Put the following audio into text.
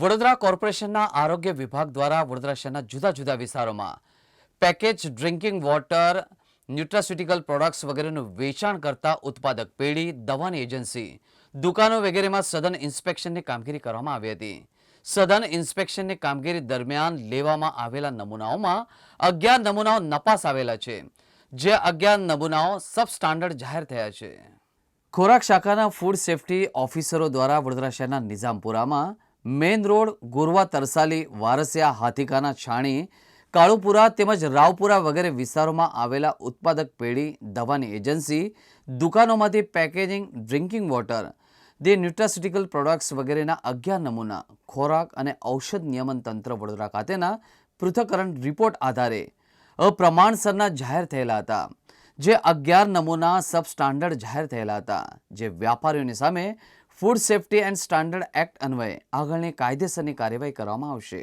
વડોદરા કોર્પોરેશનના આરોગ્ય વિભાગ દ્વારા વડોદરા શહેરના જુદા જુદા વિસ્તારોમાં package drinking water, nutraceutical products વગેરેનું વેચાણ કરતા ઉત્પાદક પેઢી, દવાની એજન્સી, દુકાનો વગેરેમાં સઘન ઇન્સ્પેક્શનની કામગીરી કરવામાં આવી હતી. સઘન ઇન્સ્પેક્શનની કામગીરી દરમિયાન લેવામાં આવેલા નમૂનાઓમાં અગિયાર નમૂનાઓ નપાસ આવેલા છે, જે અગિયાર નમૂનાઓ સબ સ્ટાન્ડર્ડ જાહેર થયા છે. ખોરાક શાખાના ફૂડ સેફ્ટી ઓફિસરો દ્વારા વડોદરા શહેરના નિઝામપુરામાં મેઇન રોડ, ગોરવા, તરસાલી, વારસિયા, હાથીકાના છાણી, કાળુપુરા તેમજ રાવપુરા વગેરે વિસ્તારોમાં આવેલા ઉત્પાદક પેઢી, દવાની એજન્સી, દુકાનોમાંથી પેકેજિંગ, ડ્રિંકિંગ વોટર, ધી ન્યુટ્રાસ્યુટિકલ પ્રોડક્ટ્સ વગેરેના અગિયાર નમૂના, ખોરાક અને ઔષધ નિયમન તંત્ર વડોદરા ખાતેના પૃથ્થકરણ રિપોર્ટ આધારે અપ્રમાણસરના જાહેર થયેલા હતા. જે અગિયાર નમૂના સબ સ્ટાન્ડર્ડ જાહેર થયેલા હતા, જે વ્યાપારીઓની સામે food safety and standard act અન્વયે આગળની કાયદેસરની કાર્યવાહી કરવામાં આવશે.